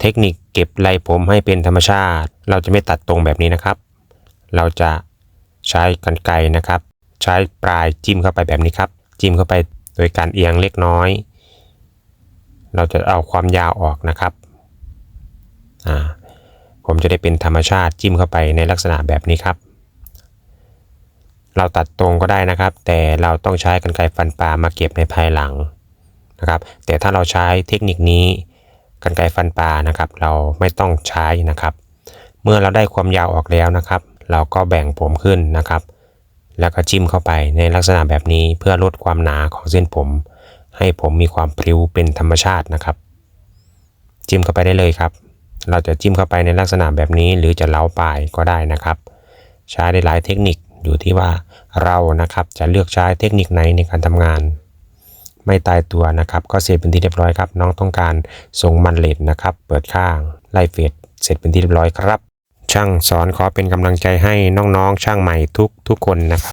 เทคนิคเก็บไรผมให้เป็นธรรมชาติ เราจะไม่ตัดตรงแบบนี้นะครับ เราจะใช้กรรไกรนะครับ ใช้ปลายจิ้มเข้าไปแบบนี้ครับ จิ้มเข้าไปโดยการเอียงเล็กน้อย เราจะเอาความยาวออกนะครับอ่าผมจะได้เป็นธรรมชาติจิ้มเข้าไปในลักษณะแบบนี้ครับ เราตัดตรงก็ได้นะครับ แต่เราต้องใช้กรรไกรฟันปลามาเก็บในภายหลังนะครับ แต่ถ้าเราใช้เทคนิคนี้ กรรไกฟันปลานะครับ เราไม่ต้องใช้นะครับ เมื่อเราได้ความยาวออกแล้วนะครับ เราก็แบ่งผมขึ้นนะครับ แล้วก็จิ้มเข้าไปในลักษณะแบบนี้เพื่อลดความหนาของเส้นผม ให้ผมมีความพริ้วเป็นธรรมชาตินะครับ จิ้มเข้าไปได้เลยครับ เราจะจิ้มเข้าไปในลักษณะแบบนี้ หรือจะเล้าปลายก็ได้นะครับ ใช้ได้หลายเทคนิคอยู่ที่ว่าเรานะครับจะเลือกใช้เทคนิคไหนในการทำงาน ไม่ตายตัวนะครับก็เสร็จเป็นที่เรียบร้อยครับ น้องต้องการส่งมันเลดนะครับ เปิดข้างไล่เฟดเสร็จเป็นที่เรียบร้อยครับ ช่างสอนขอเป็นกำลังใจให้น้องๆ ช่างใหม่ทุกทุกคนนะครับ